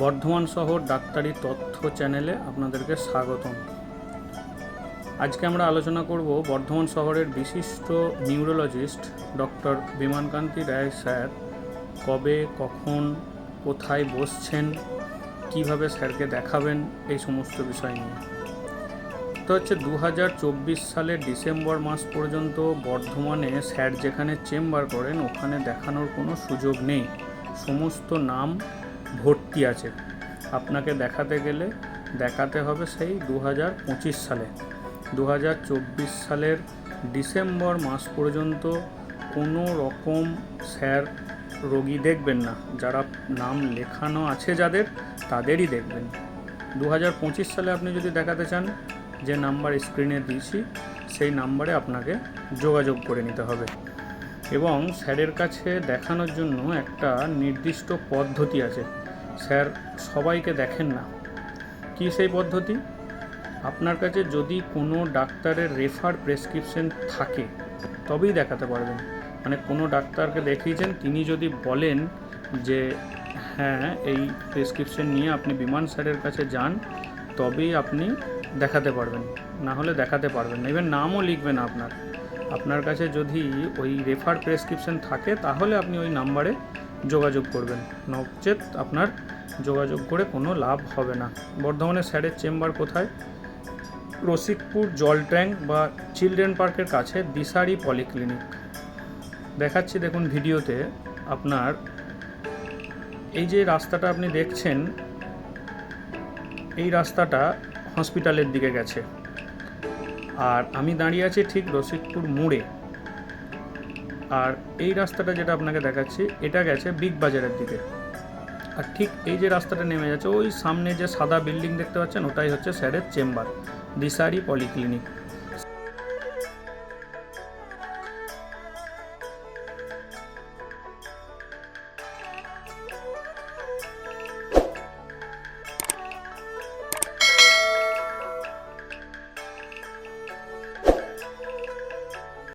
বর্ধমান শহর ডাক্তারি তথ্য চ্যানেলে আপনাদেরকে স্বাগতম। আজকে আমরা আলোচনা করব বর্ধমান শহরের বিশিষ্ট neurologist doctor Bimankanti Roy sir কবে, কখন, কোথায় বসছেন, কীভাবে স্যারকে দেখাবেন এই সমস্ত বিষয় নিয়ে। তো হচ্ছে দু হাজার চব্বিশ সালের ডিসেম্বর মাস পর্যন্ত বর্ধমানে স্যার যেখানে চেম্বার করেন, ওখানে দেখানোর কোনো সুযোগ নেই। সমস্ত নাম ভর্তি আছে। আপনাকে দেখাতে গেলে দেখাতে হবে সেই দু হাজার পঁচিশ সালে। দু হাজার চব্বিশ সালের ডিসেম্বর মাস পর্যন্ত কোনো রকম স্যার রোগী দেখবেন না। যারা নাম লেখানো আছে যাদের, তাদেরই দেখবেন। দু হাজার পঁচিশ সালে আপনি যদি দেখাতে চান যে নাম্বার স্ক্রিনে দিয়েছি, সেই নাম্বারে আপনাকে যোগাযোগ করে নিতে হবে। এবং স্যারের কাছে দেখানোর জন্য একটা নির্দিষ্ট পদ্ধতি আছে। স্যার, সবাইকে দেখেন না। কী সেই পদ্ধতি? আপনার কাছে যদি কোনো ডাক্তারের রেফার প্রেসক্রিপশন থাকে, তবেই দেখাতে পারবেন। মানে কোনো ডাক্তারকে দেখিয়েছেন, তিনি যদি বলেন যে হ্যাঁ এই প্রেসক্রিপশন নিয়ে আপনি বিমান স্যারের কাছে যান, তবেই আপনি দেখাতে পারবেন। না হলে দেখাতে পারবেন না। ইভেন নামও লিখবেন আপনার। আপনার কাছে যদি ওই রেফার প্রেসক্রিপশন থাকে, তাহলে আপনি ওই নাম্বারে যোগাযোগ করবেন। নচেত আপনার যোগাযোগ করে কোনো লাভ হবে না। বর্ধমানের স্যারের চেম্বার কোথায়? রসিকপুর জল ট্যাঙ্ক বা চিলড্রেন পার্কের কাছে দিশারি পলিক্লিনিক। দেখাচ্ছি দেখুন ভিডিওতে আপনার এই যে রাস্তাটা আপনি দেখছেন, এই রাস্তাটা হসপিটালের দিকে গেছে। আর আমি দাঁড়িয়ে আছি ঠিক রসিকপুর মোড়ে। আর এই রাস্তাটা যেটা আপনাকে দেখাচ্ছি, এটা গেছে বিগ বাজারের দিকে। আর ঠিক এই যে রাস্তাটা নেমে যাচ্ছে, ওই সামনে যে সাদা বিল্ডিং দেখতে পাচ্ছেন, ওটাই হচ্ছে স্যারের চেম্বার, দিশারি পলিক্লিনিক